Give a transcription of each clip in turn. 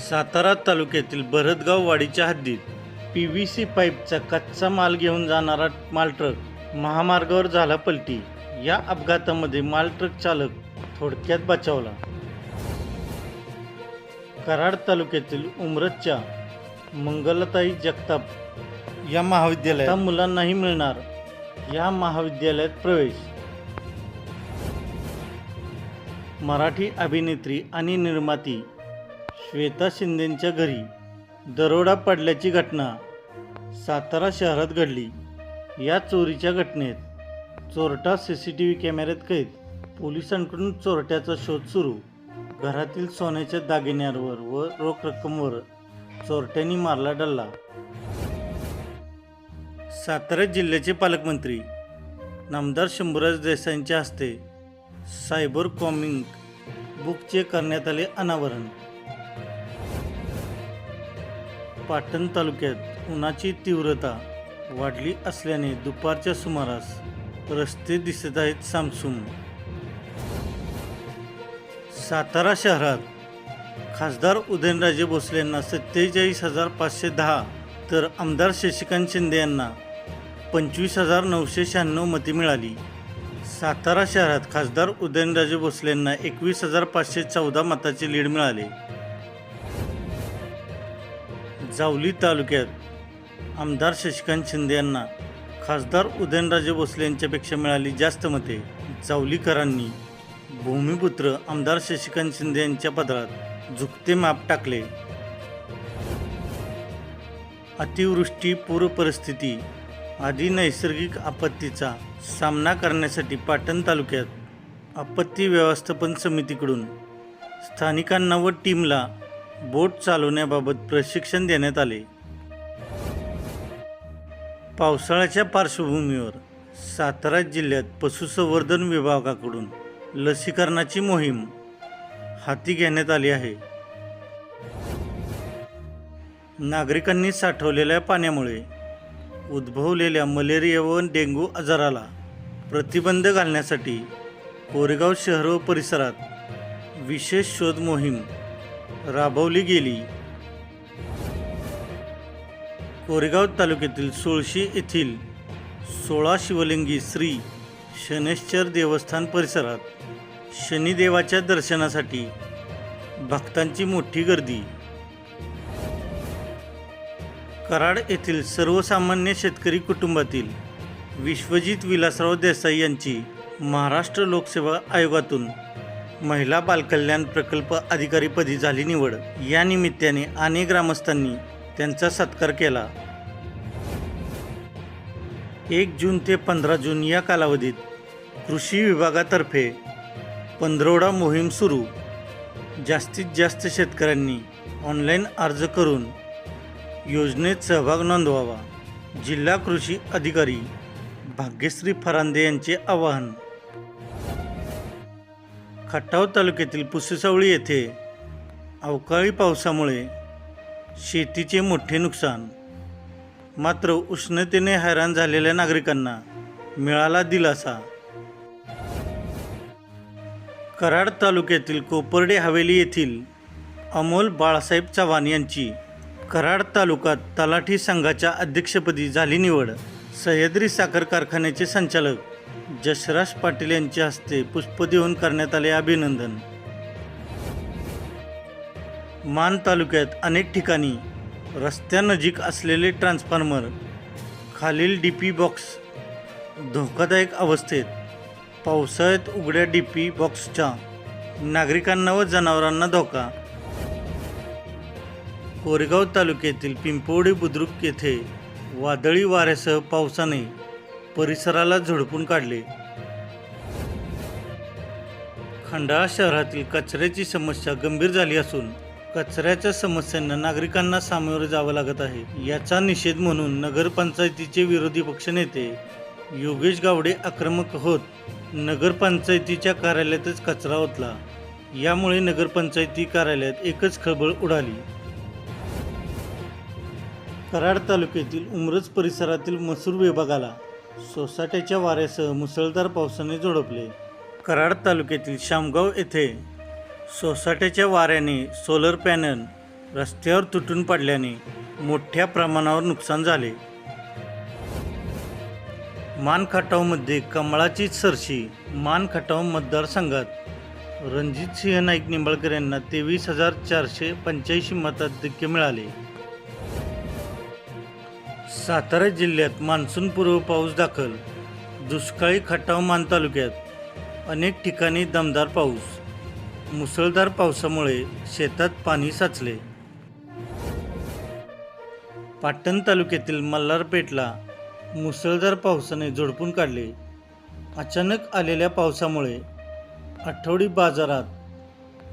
सातारा तालुक्यातील भरतगाववाडीच्या हद्दीत P V C पाईपचा कच्चा माल घेऊन जाणारा माल ट्रक महामार्गावर झाला पलटी. या अपघातामध्ये माल ट्रक चालक थोडक्यात बचावला. कराड तालुक्यातील उमरतच्या मंगलताई जगताप या महाविद्यालयात मुलांनाही मिळणार या महाविद्यालयात प्रवेश. मराठी अभिनेत्री आणि निर्माती श्वेता शिंदेंच्या घरी दरोडा पडल्याची घटना सातारा शहरात घडली. या चोरीच्या घटनेत चोरटा सी सी टी व्ही कॅमेऱ्यात कैद. पोलिसांकडून चोरट्याचा शोध सुरू. घरातील सोन्याच्या दागिन्यांवर व रोख रक्कमवर चोरट्यांनी मारला डल्ला. सातारा जिल्ह्याचे पालकमंत्री नामदार शंभूराज देसाईंच्या हस्ते सायबर कॉमिंग बुकचे करण्यात आले अनावरण. पाटण तालुक्यात उन्हाची तीव्रता वाढली असल्याने दुपारच्या सुमारास रस्ते दिसत आहेत सामसूम. सातारा शहरात खासदार उदयनराजे भोसले यांना सत्तेचाळीस हजार पाचशे दहा तर आमदार शशिकांत शिंदे यांना पंचवीस हजार नऊशे शहाण्णव मते मिळाली. सातारा शहरात खासदार उदयनराजे भोसले यांना एकवीस हजार पाचशे चौदा मताचे लीड मिळाले. जावली तालुक्यात आमदार शशिकांत शिंदे यांना खासदार उदयनराजे भोसले यांच्यापेक्षा मिळाली जास्त मते जावलीकरांनी भूमिपुत्र आमदार शशिकांत शिंदे यांच्या पदरात झुकते माप टाकले. अतिवृष्टी पूर परिस्थिती आदी नैसर्गिक आपत्तीचा सामना करण्यासाठी पाटण तालुक्यात आपत्ती व्यवस्थापन समितीकडून स्थानिकांना व टीमला बोट चालवण्याबाबत प्रशिक्षण देण्यात आले. पावसाळ्याच्या पार्श्वभूमीवर सातारा जिल्ह्यात पशुसंवर्धन विभागाकडून लसीकरणाची मोहीम हाती घेण्यात आली आहे. नागरिकांनी साठवलेल्या पाण्यामुळे उद्भवलेल्या मलेरिया व डेंग्यू आजाराला प्रतिबंध घालण्यासाठी कोरेगाव शहर व परिसरात विशेष शोध मोहीम राबवली गेली. कोरेगाव तालुक्यातील सोळशी येथील सोळा शिवलिंगी श्री शनेश्वर देवस्थान परिसरात शनिदेवाच्या दर्शनासाठी भक्तांची मोठी गर्दी. कराड येथील सर्वसामान्य शेतकरी कुटुंबातील विश्वजित विलासराव देसाई यांची महाराष्ट्र लोकसेवा आयोगातून महिला बालकल्याण प्रकल्प अधिकारीपदी झाली निवड. या निमित्ताने अनेक ग्रामस्थांनी त्यांचा सत्कार केला. एक जून ते पंधरा जून या कालावधीत कृषी विभागातर्फे पंधरवडा मोहीम सुरू. जास्तीत जास्त शेतकऱ्यांनी ऑनलाईन अर्ज करून योजनेत सहभाग नोंदवावा. जिल्हा कृषी अधिकारी भाग्यश्री फरांदे यांचे आवाहन खटाव तालुक्यातील पुसेसावळी येथे अवकाळी पावसामुळे शेतीचे मोठे नुकसान. मात्र उष्णतेने हैराण झालेल्या नागरिकांना मिळाला दिलासा. कराड तालुक्यातील कोपर्डे हवेली येथील अमोल बाळासाहेब चव्हाण यांची कराड तालुका तलाठी संघाच्या अध्यक्षपदी झाली निवड. सह्याद्री साखर कारखान्याचे संचालक जसराज पाटील यांच्या हस्ते पुष्प देऊन करण्यात आले अभिनंदन. मान तालुक्यात अनेक ठिकाणी रस्त्यानजीक असलेले ट्रान्सफॉर्मर खालील डी पी बॉक्स धोकादायक अवस्थेत पावसाळ्यात उघड्या डी पी बॉक्सच्या नागरिकांना व जनावरांना धोका. कोरेगाव तालुक्यातील पिंपोडी बुद्रुक येथे वादळी वाऱ्यासह पावसाने परिसराला झोडपून काढले. खंडाळा शहरातील कचऱ्याची समस्या गंभीर झाली असून कचऱ्याच्या समस्यांना नागरिकांना सामोरे जावं लागत आहे. याचा निषेध म्हणून नगरपंचायतीचे विरोधी पक्षनेते योगेश गावडे आक्रमक होत नगरपंचायतीच्या कार्यालयातच कचरा ओतला. यामुळे नगरपंचायती कार्यालयात एकच खळबळ उडाली. कराड तालुक्यातील उमरज परिसरातील मसूर विभागाला सोसाट्याच्या वाऱ्यासह मुसळधार पावसाने झोडपले. कराड तालुक्यातील शामगाव येथे सोसाट्याच्या वाऱ्याने सोलर पॅनल रस्त्यावर तुटून पडल्याने मोठ्या प्रमाणावर नुकसान झाले. मानखटावमध्ये कमळाची सरशी मानखटाव मतदारसंघात रणजित सिंह नाईक निंबाळकर यांना तेवीस हजार चारशे पंच्याऐंशी मताधिक्य मिळाले. सातारा जिल्ह्यात मान्सूनपूर्व पाऊस दाखल. दुष्काळी खटाव मान तालुक्यात अनेक ठिकाणी दमदार पाऊस. मुसळधार पावसामुळे शेतात पाणी साचले. पाटण तालुक्यातील मल्हारपेठला मुसळधार पावसाने झोडपून काढले. अचानक आलेल्या पावसामुळे आठवडी बाजारात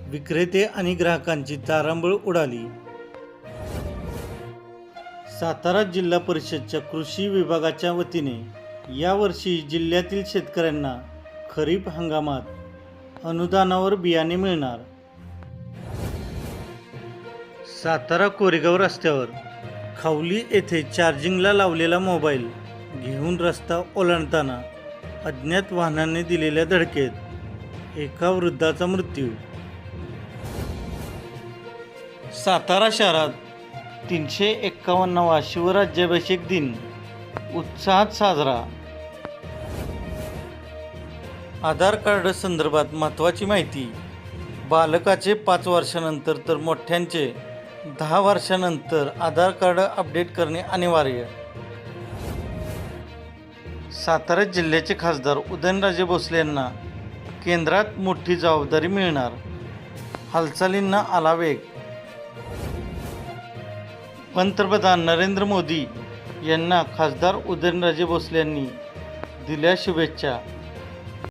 विक्रेते आणि ग्राहकांची तारांबळ उडाली. सातारा जिल्हा परिषदच्या कृषी विभागाच्या वतीने यावर्षी जिल्ह्यातील शेतकऱ्यांना खरीप हंगामात अनुदानावर बियाणे मिळणार. सातारा कोरेगाव रस्त्यावर खावली येथे चार्जिंगला लावलेला मोबाईल घेऊन रस्ता ओलांडताना अज्ञात वाहनाने दिलेल्या धडकेत एका वृद्धाचा मृत्यू. सातारा शहरात तीनशे एक्कावन्नावा शिवराज्याभिषेक दिन उत्साहात साजरा. आधार कार्ड संदर्भात महत्त्वाची माहिती. बालकाचे पाच वर्षानंतर तर मोठ्यांचे दहा वर्षानंतर आधार कार्ड अपडेट करणे अनिवार्य. सातारा जिल्ह्याचे खासदार उदयनराजे भोसले यांना केंद्रात मोठी जबाबदारी मिळणार. हालचालींना आला वेग. पंतप्रधान नरेंद्र मोदी यांना खासदार उदयनराजे भोसले यांनी दिल्या शुभेच्छा.